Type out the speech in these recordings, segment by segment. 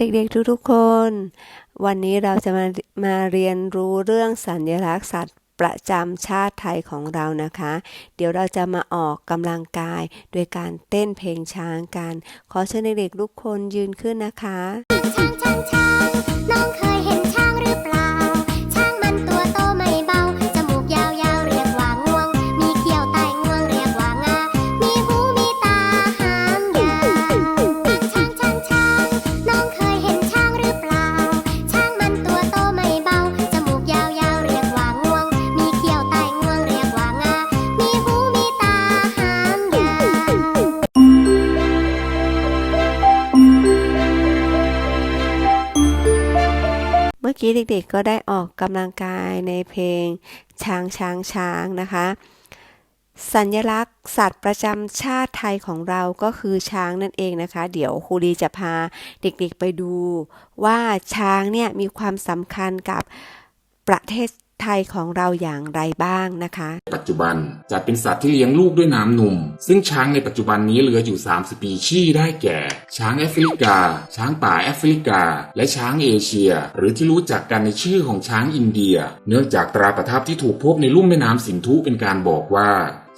เด็กๆทุกๆคน วันนี้เราจะมามาเรียนรู้เรื่องสัญลักษณ์สัตว์ประจำชาติไทยของเรานะคะ เดี๋ยวเราจะมาออกกำลังกาย โดยการเต้นเพลงช้างกัน ขอเชิญเด็กๆทุกคนยืนขึ้นนะคะช้างช้างช้าง มื่อกี้เด็กๆก็ได้ออกกำลังกายในเพลงช้างช้างช้างนะคะ สัญลักษณ์สัตว์ประจำชาติไทยของเราก็คือช้างนั่นเองนะคะ เดี๋ยวครูดีจะพาเด็กๆไปดู ว่าช้างเนี่ยมีความสำคัญกับประเทศ ไทยของเราอย่างไรบ้างนะคะ ปัจจุบันจัดเป็นสัตว์ที่เลี้ยงลูกด้วยน้ำนม ซึ่งช้างในปัจจุบันนี้เหลืออยู่3สปีชีส์ได้แก่ ช้างแอฟริกา ช้างป่าแอฟริกา และช้างเอเชีย หรือที่รู้จักกันในชื่อของช้างอินเดีย เนื่องจากตราประทับที่ถูกพบในลุ่มแม่น้ำสินธุเป็นการบอกว่า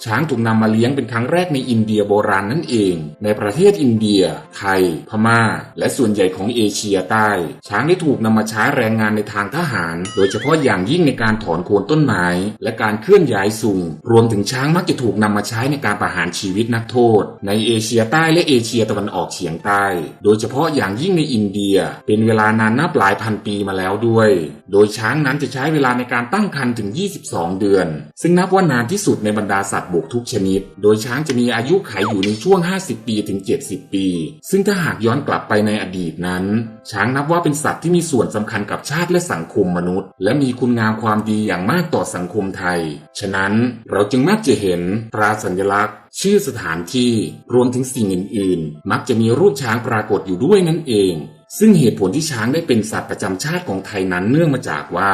ช้างถูกนำมาเลี้ยงเป็นครั้งแรกในอินเดียโบราณนั่นเอง ในประเทศอินเดีย ไทย พม่า และส่วนใหญ่ของเอเชียใต้ ช้างได้ถูกนำมาใช้แรงงานในทางทหาร โดยเฉพาะอย่างยิ่งในการถอนโคนต้นไม้ และการเคลื่อนย้ายสุง รวมถึงช้างมักจะถูกนำมาใช้ในการประหารชีวิตนักโทษ ในเอเชียใต้และเอเชียตะวันออกเฉียงใต้ โดยเฉพาะอย่างยิ่งในอินเดีย เป็นเวลานานนับหลายพันปีมาแล้วด้วยโดยช้างนั้นจะใช้เวลาในการตั้งครรภ์ถึง 22 เดือน ซึ่งนับว่านานที่สุดในบรรดาสัตว์บกทุกชนิด โดยช้างจะมีอายุขัยอยู่ในช่วง 50 ปีถึง 70 ปี ซึ่งถ้าหากย้อนกลับไปในอดีตนั้น ช้างนับว่าเป็นสัตว์ที่มีส่วนสำคัญกับชาติและสังคมมนุษย์ และมีคุณงามความดีอย่างมากต่อสังคมไทย ฉะนั้นเราจึงมักจะเห็นตราสัญลักษณ์ชื่อสถานที่รวมถึงสิ่งอื่น ๆ มักจะมีรูปช้างปรากฏอยู่ด้วยนั่นเอง ซึ่งเหตุผลที่ช้างได้เป็นสัตว์ประจำชาติของไทยนั้นเนื่องมาจากว่า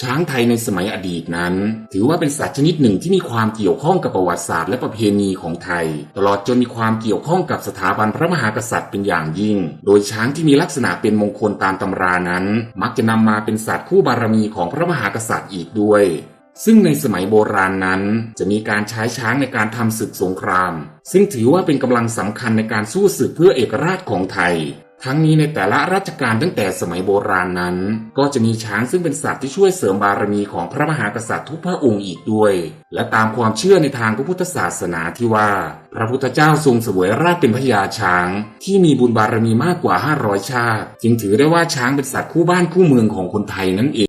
ช้างไทยในสมัยอดีตนั้น ถือว่าเป็นสัตว์ชนิดหนึ่งที่มีความเกี่ยวข้องกับประวัติศาสตร์และประเพณีของไทย ตลอดจนมีความเกี่ยวข้องกับสถาบันพระมหากษัตริย์เป็นอย่างยิ่ง โดยช้างที่มีลักษณะเป็นมงคลตามตำรานั้น มักจะนำมาเป็นสัตว์คู่บารมีของพระมหากษัตริย์อีกด้วยซึ่งในสมัยโบราณนั้น จะมีการใช้ช้างในการทำศึกสงคราม ซึ่งถือว่าเป็นกำลังสำคัญในการสู้ศึกเพื่อเอกราชของไทย ทั้งนี้ในแต่ละราชการตั้งแต่สมัยโบราณนั้น ก็จะมีช้างซึ่งเป็นสัตว์ที่ช่วยเสริมบารมีของพระมหากษัตริย์ทุกพระองค์อีกด้วย และตามความเชื่อในทางพระพุทธศาสนาที่ว่า พระพุทธเจ้าทรงเสวยราชเป็นพญาช้าง ที่มีบุญบารมีมากกว่า 500 ชาติ จึงถือได้ว่าช้างเป็นสัตว์คู่บ้านคู่เมืองของคนไทยนั่นเอง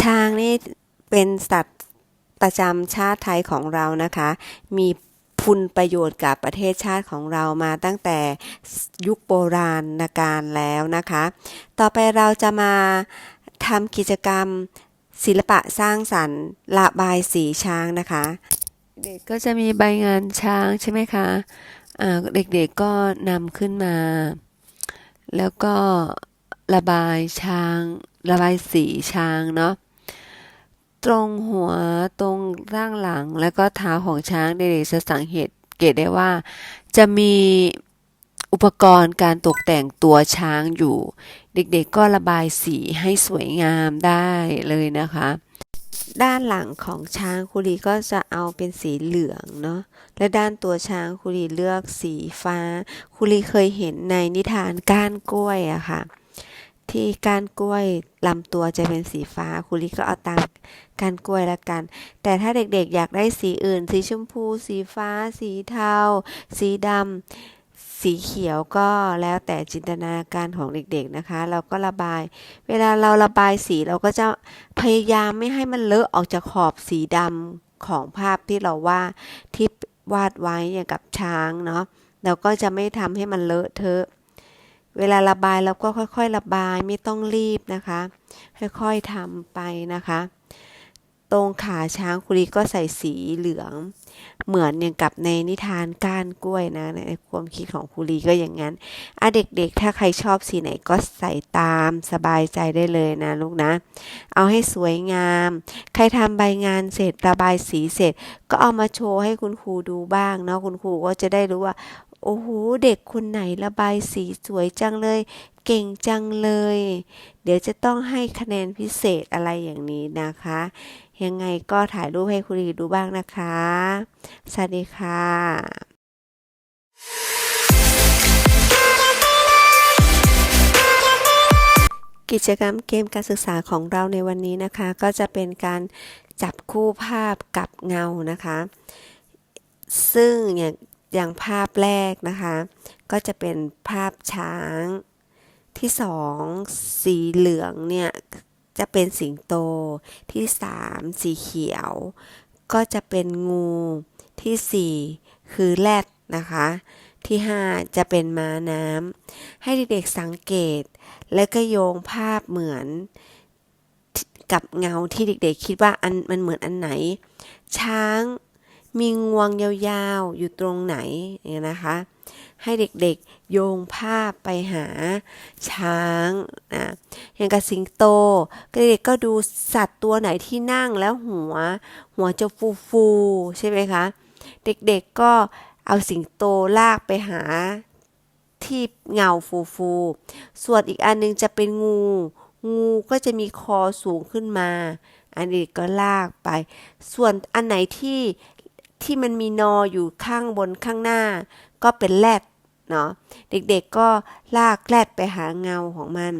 ช้างนี่เป็นสัตว์ประจำชาติไทยของเรานะคะ มี คุณประโยชน์กับประเทศชาติของเรามาตั้งแต่ยุคโบราณการแล้วนะคะ ต่อไปเราจะมาทำกิจกรรมศิลปะสร้างสรรค์ระบายสีช้างนะคะ เด็กก็จะมีใบงานช้างใช่ไหมคะเด็กๆก็นำขึ้นมา แล้วก็ระบายช้าง ระบายสีช้างเนาะ ตรงหัวตรงร่างหลังแล้วก็เท้าของช้างเด็กๆจะสังเกตเกตได้ว่า จะมีอุปกรณ์การตกแต่งตัวช้างอยู่ เด็กๆก็ระบายสีให้สวยงามได้เลยนะคะ ด้านหลังของช้างคุรีก็จะเอาเป็นสีเหลืองเนาะและด้านตัวช้างคุรีเลือกสีฟ้าคุรีเคยเห็นในนิทานก้านกล้วยอะค่ะ ที่ก้านกล้วยลำตัวจะเป็นสีฟ้าคุริก็เอาตามก้านกล้วยละกัน แต่ถ้าเด็กๆอยากได้สีอื่น สีชมพู สีฟ้า สีเทา สีดำสีเขียวก็แล้วแต่จินตนาการของเด็กๆนะคะ เราก็ระบาย เวลาเราระบายสีเราก็จะพยายามไม่ให้มันเลอะออกจากขอบสีดำของภาพที่เราว่าดที่วาดไว้อย่างกับช้างเนาะเราก็จะไม่ทำให้มันเลอะเทอะ เวลาระบายเราก็ค่อยๆ ระบายไม่ต้องรีบนะคะ ค่อยๆทำไปนะคะ ตรงขาช้างคุรีก็ใส่สีเหลือง เหมือนอย่างกับในนิทานก้านกล้วยนะในความคิดของคุรีก็อย่างนั้นอะเด็กๆ ถ้าใครชอบสีไหนก็ใส่ตามสบายใจได้เลยนะลูกนะ เอาให้สวยงาม ใครทำใบงานเสร็จระบายสีเสร็จ ก็เอามาโชว์ให้คุณครูดูบ้างเนาะคุณครูก็จะได้รู้ว่า โอ้โห เด็กคนไหนระบายสีสวยจังเลย เก่งจังเลย เดี๋ยวจะต้องให้คะแนนพิเศษอะไรอย่างนี้นะคะ ยังไงก็ถ่ายรูปให้คุณลีดูบ้างนะคะ สวัสดีค่ะกิจกรรมเกมการศึกษาของเราในวันนี้นะคะ ก็จะเป็นการจับคู่ภาพกับเงานะคะ ซึ่งอย่าง อย่างภาพแรกนะคะ ก็จะเป็นภาพช้าง ที่สองสีเหลืองเนี่ยจะเป็นสิงโตที่สามสีเขียว ก็จะเป็นงูที่สี่คือแรดนะคะ ที่ห้าจะเป็นม้าน้ำให้เด็กๆสังเกต แล้วก็โยงภาพเหมือนกับเงาที่เด็กๆคิดว่าอันมันเหมือนอันไหน ช้าง มีงวงยาวๆ อยู่ตรงไหนเนี่ยนะคะ ให้เด็กๆโยงภาพไปหาช้างนะอย่างกับสิงโตเด็กๆก็ดูสัตว์ตัวไหนที่นั่งแล้วหัว หัวจะฟูๆ ใช่ไหมคะ เด็กๆก็เอาสิงโตลากไปหาที่เงาฟูๆ ส่วนอีกอันนึงจะเป็นงู งูก็จะมีคอสูงขึ้นมา อันนี้ก็ลากไป ส่วนอันไหนที่ ที่มันมีนออยู่ข้างบนข้างหน้า ก็เป็นแรดเนาะเด็กๆก็ลากแรดไปหาเงาของมัน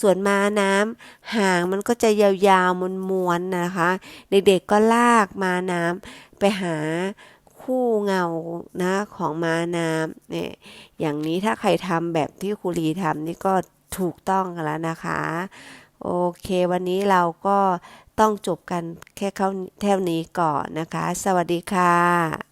ส่วนม้าน้ำหางมันก็จะยาวๆม้วนๆนะคะ เด็กๆก็ลากม้าน้ำไปหาคู่เงานะของม้าน้ำเนี่ยอย่างนี้ถ้าใครทำแบบที่ครูลีทำนี่ก็ถูกต้องกันแล้วนะคะ โอเค วันนี้เราก็ ต้องจบกันแค่เขาเท่านี้ก่อนนะคะ สวัสดีค่ะ